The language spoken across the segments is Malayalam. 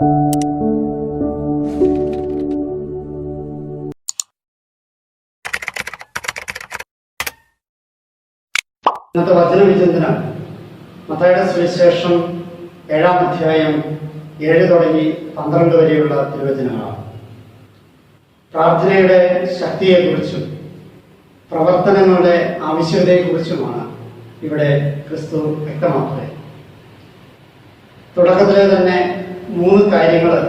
ഇന്നത്തെ വചനവിചിന്തനം മത്തായുടെ സുവിശേഷം ഏഴാം അധ്യായം ഏഴ് തുടങ്ങി പന്ത്രണ്ട് വരെയുള്ള തിരുവചനങ്ങളാണ്. പ്രാർത്ഥനയുടെ ശക്തിയെക്കുറിച്ചും പ്രവർത്തനങ്ങളുടെ ആവശ്യകതയെക്കുറിച്ചുമാണ് ഇവിടെ ക്രിസ്തു വ്യക്തമാക്കുന്നത് തുടക്കത്തിലെ തന്നെ മൂന്ന് കാര്യങ്ങൾ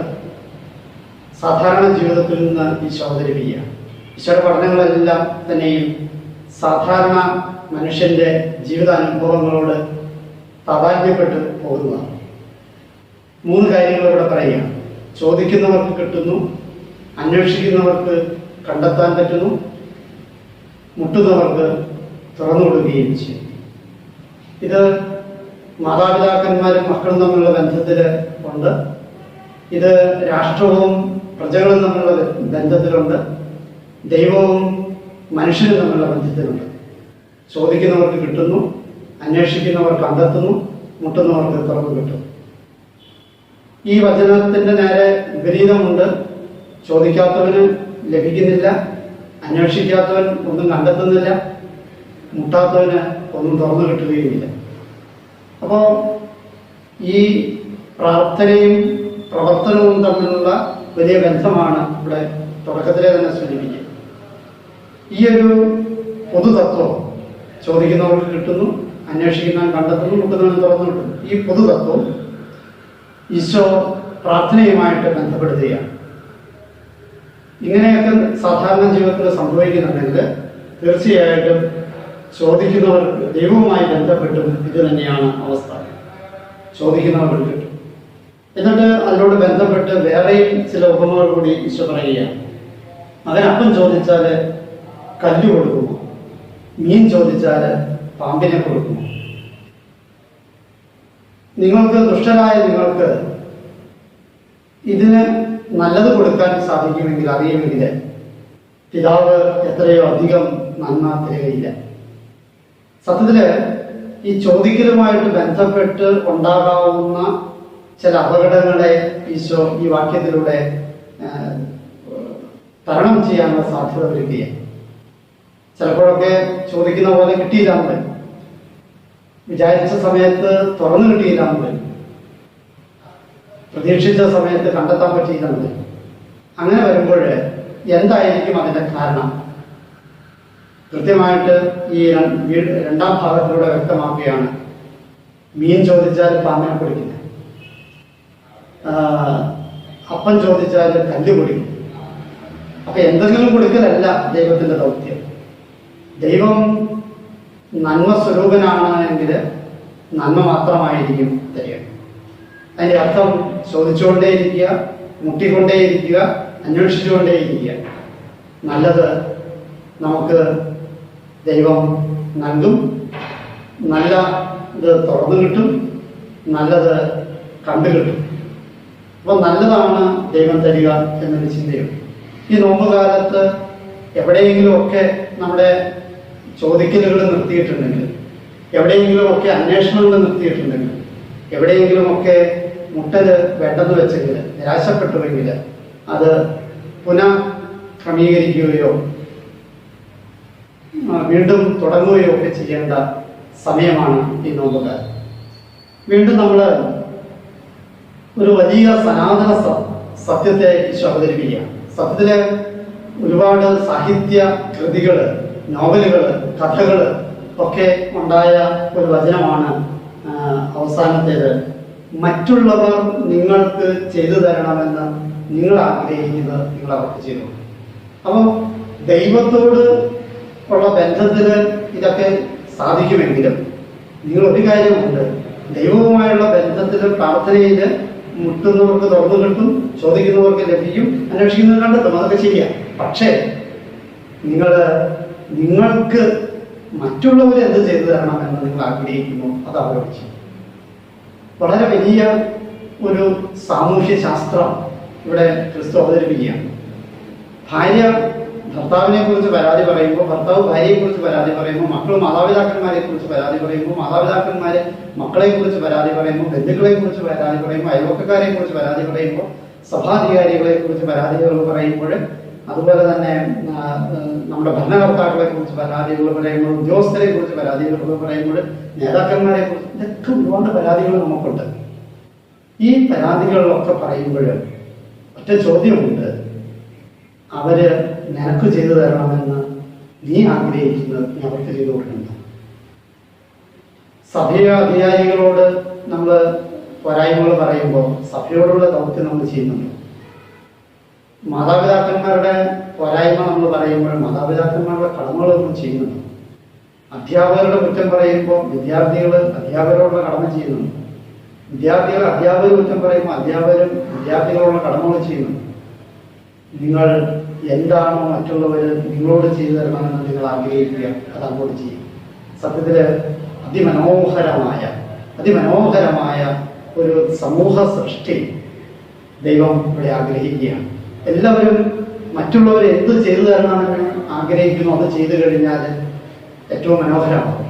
സാധാരണ ജീവിതത്തിൽ നിന്ന് ഈശോ അവതരിപ്പിക്കുക. ഈശോയുടെ പഠനങ്ങളെല്ലാം തന്നെയും സാധാരണ മനുഷ്യന്റെ ജീവിതാനുഭവങ്ങളോട് താതാല്യപ്പെട്ട് പോകുന്നതാണ്. മൂന്ന് കാര്യങ്ങൾ ഇവിടെ പറയുക. ചോദിക്കുന്നവർക്ക് കിട്ടുന്നു അന്വേഷിക്കുന്നവർക്ക് കണ്ടെത്താൻ പറ്റുന്നു മുട്ടുന്നവർക്ക് തുറന്നു കൊടുക്കുകയും ചെയ്യും. ഇത് മാതാപിതാക്കന്മാരും മക്കളും തമ്മിലുള്ള ബന്ധത്തിൽ ഉണ്ട്. ഇത് രാഷ്ട്രവും പ്രജകളും തമ്മിലുള്ള ബന്ധത്തിലുണ്ട്. ദൈവവും മനുഷ്യരും തമ്മിലുള്ള ബന്ധത്തിലുണ്ട്. ചോദിക്കുന്നവർക്ക് കിട്ടുന്നു അന്വേഷിക്കുന്നവർ കണ്ടെത്തുന്നു മുട്ടുന്നവർക്ക് തുറന്നു കിട്ടും ഈ വചനത്തിന്റെ നേരെ വിപരീതമുണ്ട്. ചോദിക്കാത്തവന് ലഭിക്കുന്നില്ല അന്വേഷിക്കാത്തവൻ ഒന്നും കണ്ടെത്തുന്നില്ല മുട്ടാത്തവന് ഒന്നും തുറന്നു കിട്ടുകയുമില്ല. അപ്പോൾ ഈ പ്രാർത്ഥനയും പ്രവർത്തനവും തമ്മിലുള്ള വലിയ ബന്ധമാണ് ഇവിടെ തുടക്കത്തിലെ തന്നെ സൂചിപ്പിക്കുക. ഈ ഒരു പൊതുതത്വം ചോദിക്കുന്നവർക്ക് കിട്ടുന്നു അന്വേഷിക്കുന്നവൻ കണ്ടെത്തുന്നു മുട്ടുന്നവൻ തുറന്നു കിട്ടുന്നു. ഈ പൊതുതത്വം ഈശോ പ്രാർത്ഥനയുമായിട്ട് ബന്ധപ്പെടുത്തുകയാണ് ഇങ്ങനെയൊക്കെ സാധാരണ ജീവിതത്തിൽ സംഭവിക്കുന്നുണ്ടെങ്കിൽ തീർച്ചയായിട്ടും ചോദിക്കുന്നവർക്ക് ദൈവവുമായി ബന്ധപ്പെട്ടും ഇത് തന്നെയാണ് അവസ്ഥ. ചോദിക്കുന്നവർക്ക് എന്നിട്ട് അതിനോട് ബന്ധപ്പെട്ട് വേറെയും ചില ഉപമകൾ കൂടി ഈശോ പറയുകയാണ്. മകൻ ചോദിച്ചാൽ കല്ല് കൊടുക്കുമോ? മീൻ ചോദിച്ചാൽ പാമ്പിനെ കൊടുക്കുമോ? നിങ്ങൾക്ക് ദുഷ്ടരായ നിങ്ങൾക്ക് ഇതിന് നല്ലത് കൊടുക്കാൻ സാധിക്കുമെങ്കിൽ അറിയുമെങ്കിൽ പിതാവ് എത്രയോ അധികം നന്മ തരികയില്ല. സത്യത്തിൽ ഈ ചോദിക്കലുമായിട്ട് ബന്ധപ്പെട്ട് ഉണ്ടാകാവുന്ന ചില അപകടങ്ങളെ ഈശോ ഈ വാക്യത്തിലൂടെ തരണം ചെയ്യാനുള്ള സാധ്യത വരികയാണ്. ചിലപ്പോഴൊക്കെ ചോദിക്കുന്ന പോലെ കിട്ടിയില്ല മുതൽ വിചാരിച്ച സമയത്ത് തുറന്നു കിട്ടിയില്ല മുതൽ പ്രതീക്ഷിച്ച സമയത്ത് കണ്ടെത്താൻ പറ്റിയില്ല മുതൽ അങ്ങനെ വരുമ്പോൾ എന്തായിരിക്കും അതിന്റെ കാരണം? കൃത്യമായിട്ട് ഈ രണ്ടാം ഭാഗത്തിലൂടെ വ്യക്തമാക്കുകയാണ്. മീൻ ചോദിച്ചാൽ പാമ്പിനെ പിടിക്കില്ല. ആ, അപ്പം ചോദിച്ചാൽ കല്ല് പിടിക്കും അപ്പൊ എന്തെങ്കിലും കൊടുക്കലല്ല ദൈവത്തിന്റെ ദൗത്യം. ദൈവം നന്മ സ്വരൂപനാണ് എങ്കിൽ നന്മ മാത്രമായിരിക്കും തരിക. അതിന്റെ അർത്ഥം ചോദിച്ചുകൊണ്ടേയിരിക്കുക മുട്ടിക്കൊണ്ടേയിരിക്കുക അന്വേഷിച്ചുകൊണ്ടേയിരിക്കുക. നല്ലത് നമുക്ക് ദൈവം നൽകും. നല്ല ഇത് തുറന്നു കിട്ടും. നല്ലത് കണ്ടു കിട്ടും അപ്പോൾ നല്ലതാണ് ദൈവം തരിക എന്നൊരു ചിന്തയുണ്ട് ഈ നോമ്പ് കാലത്ത് എവിടെയെങ്കിലും ഒക്കെ നമ്മുടെ ചോദിക്കലുകൾ നിർത്തിയിട്ടുണ്ടെങ്കിൽ എവിടെയെങ്കിലും ഒക്കെ അന്വേഷണങ്ങൾ നിർത്തിയിട്ടുണ്ടെങ്കിൽ എവിടെയെങ്കിലും ഒക്കെ മുട്ടൽ വേണ്ടെന്ന് വെച്ചെങ്കിൽ നിരാശപ്പെട്ടുവെങ്കിൽ അത് പുനഃ ക്രമീകരിക്കുകയോ വീണ്ടും തുടങ്ങുകയോ ഒക്കെ ചെയ്യേണ്ട സമയമാണ് ഈ നോമ്പുകാലം വീണ്ടും നമ്മൾ ഒരു വലിയ സനാതന സത്യത്തെ ഈശോ അവതരിപ്പിക്കുക സത്യത്തിലെ ഒരുപാട് സാഹിത്യ കൃതികൾ നോവലുകൾ കഥകൾ ഒക്കെ ഉണ്ടായ ഒരു വചനമാണ് അവസാനത്തേത്. മറ്റുള്ളവർ നിങ്ങൾക്ക് ചെയ്തു തരണമെന്ന് നിങ്ങൾ ആഗ്രഹിക്കുന്നത് നിങ്ങൾ അവർക്ക് ചെയ്തു അപ്പോൾ ദൈവത്തോട് ഉള്ള ബന്ധത്തിൽ ഇതൊക്കെ സാധിക്കുമെങ്കിലും നിങ്ങൾ ഒരു കാര്യമുണ്ട്. ദൈവവുമായുള്ള ബന്ധത്തിൽ പ്രാർത്ഥനയിൽ മുട്ടുന്നവർക്ക് തുറന്നു കിട്ടും ചോദിക്കുന്നവർക്ക് ലഭിക്കും അന്വേഷിക്കുന്നവർ കണ്ടെത്തും. അതൊക്കെ ചെയ്യാം പക്ഷേ നിങ്ങൾ നിങ്ങൾക്ക് മറ്റുള്ളവർ എന്ത് ചെയ്തു തരണം എന്ന് നിങ്ങൾ ആഗ്രഹിക്കുന്നു അത് അവരോട് ചെയ്യും വളരെ വലിയ ഒരു സാമൂഹ്യ ശാസ്ത്രം ഇവിടെ ക്രിസ്തു അവതരിപ്പിക്കുകയാണ്. ഭാര്യ ഭർത്താവിനെ കുറിച്ച് പരാതി പറയുമ്പോൾ ഭർത്താവ് ഭാര്യയെ കുറിച്ച് പരാതി പറയുമ്പോൾ മക്കൾ മാതാപിതാക്കന്മാരെ കുറിച്ച് പരാതി പറയുമ്പോൾ മാതാപിതാക്കന്മാര് മക്കളെ കുറിച്ച് പരാതി പറയുമ്പോൾ ബന്ധുക്കളെ കുറിച്ച് പരാതി പറയുമ്പോൾ അയൽവക്കക്കാരെ കുറിച്ച് പരാതി പറയുമ്പോൾ സഭാധികാരികളെ കുറിച്ച് പരാതികൾ പറയുമ്പോൾ അതുപോലെ തന്നെ നമ്മുടെ ഭരണകർത്താക്കളെ കുറിച്ച് പരാതികൾ പറയുമ്പോൾ ഉദ്യോഗസ്ഥരെ കുറിച്ച് പരാതികൾ പറയുമ്പോൾ നേതാക്കന്മാരെ കുറിച്ച് ഇതൊക്കെ ഒരുപാട് പരാതികൾ നമുക്കുണ്ട്. ഈ പരാതികളിലൊക്കെ പറയുമ്പോൾ ഒറ്റ ചോദ്യമുണ്ട്. അവർ നിനക്ക് ചെയ്തു തരണമെന്ന് നീ ആഗ്രഹിക്കുന്നത് നീ അവർക്ക് ചെയ്തു കൊടുക്കണം സഭയ അധികാരികളോട് നമ്മൾ പോരായ്മകൾ പറയുമ്പോൾ സഭയോടുള്ള ദൗത്യം നമ്മൾ ചെയ്യുന്നുണ്ട്. മാതാപിതാക്കന്മാരുടെ പോരായ്മ നമ്മൾ പറയുമ്പോൾ മാതാപിതാക്കന്മാരുടെ കടമകൾ നമ്മൾ ചെയ്യുന്നുണ്ട്. അധ്യാപകരുടെ കുറ്റം പറയുമ്പോൾ വിദ്യാർത്ഥികൾ അധ്യാപകരോടുള്ള കടമ ചെയ്യുന്നുണ്ട്. വിദ്യാർത്ഥികൾ അധ്യാപകർ കുറ്റം പറയുമ്പോൾ അധ്യാപകരും വിദ്യാർത്ഥികളോടുള്ള കടമകൾ ചെയ്യുന്നുണ്ട്. നിങ്ങൾ എന്താണോ മറ്റുള്ളവർ നിങ്ങളോട് ചെയ്തു തരണമെന്ന് നിങ്ങൾ ആഗ്രഹിക്കുക അത് അങ്ങോട്ട് ചെയ്യും. സത്യത്തിൽ അതിമനോഹരമായ അതിമനോഹരമായ ഒരു സമൂഹ സൃഷ്ടി ദൈവം ഇവിടെ ആഗ്രഹിക്കുകയാണ്. എല്ലാവരും മറ്റുള്ളവർ എന്ത് ചെയ്തു തരണമെന്ന് ആഗ്രഹിക്കുന്നു അത് ചെയ്തു കഴിഞ്ഞാൽ ഏറ്റവും മനോഹരമാകും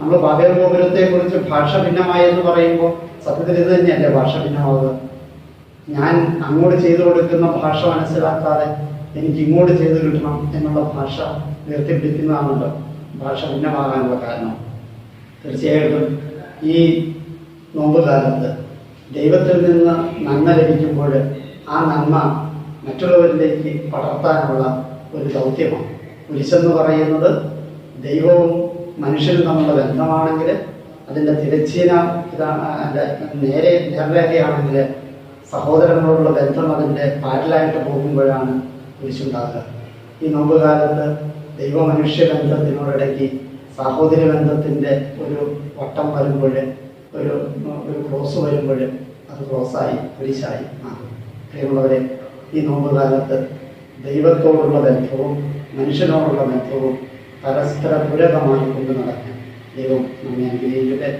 നമ്മൾ ഗോപുരത്തെ കുറിച്ച് ഭാഷ ഭിന്നമായി എന്ന് പറയുമ്പോൾ സത്യത്തിൽ ഇത് തന്നെയല്ലേ ഭാഷ ഭിന്നമാവുക? ഞാൻ അങ്ങോട്ട് ചെയ്തു കൊടുക്കുന്ന ഭാഷ മനസ്സിലാക്കാതെ എനിക്ക് ഇങ്ങോട്ട് ചെയ്തു കിട്ടണം എന്നുള്ള ഭാഷ ഉയർത്തിപ്പിടിക്കുന്നതാണല്ലോ ഭാഷ ഭിന്നമാകാനുള്ള കാരണം. തീർച്ചയായിട്ടും ഈ നോമ്പ് കാലത്ത് ദൈവത്തിൽ നിന്ന് നന്മ ലഭിക്കുമ്പോൾ ആ നന്മ മറ്റുള്ളവരിലേക്ക് പടർത്താനുള്ള ഒരു ദൗത്യമാണ്. കുരിശെന്ന് പറയുന്നത് ദൈവവും മനുഷ്യനും തമ്മിലുള്ള ബന്ധമാണെങ്കിൽ അതിന്റെ തിരച്ചീന ഇതാണ് അതിന്റെ നേരെ നേർരേഖയാണെങ്കിൽ സഹോദരങ്ങളോടുള്ള ബന്ധം അതിന്റെ പാരലായിട്ട് പോകുമ്പോഴാണ് കുരിശുണ്ടാകുക ഈ നോമ്പുകാലത്ത് ദൈവമനുഷ്യ ദൈവ മനുഷ്യ ബന്ധത്തിനോടിടയ്ക്ക് സാഹോദര്യ ബന്ധത്തിന്റെ ഒരു വട്ടം വരുമ്പോൾ ഒരു ഒരു ക്ലോസ് വരുമ്പോൾ അത് ക്ലോസായി കുരിശായി മാറും. പ്രിയമുള്ളവരെ ഈ നോമ്പുകാലത്ത് ദൈവത്തോടുള്ള ബന്ധവും മനുഷ്യനോടുള്ള ബന്ധവും പരസ്പര പൂരകമായി കൊണ്ട് നടക്കാൻ ദൈവം നമ്മെ അനുഗ്രഹിക്കട്ടെ.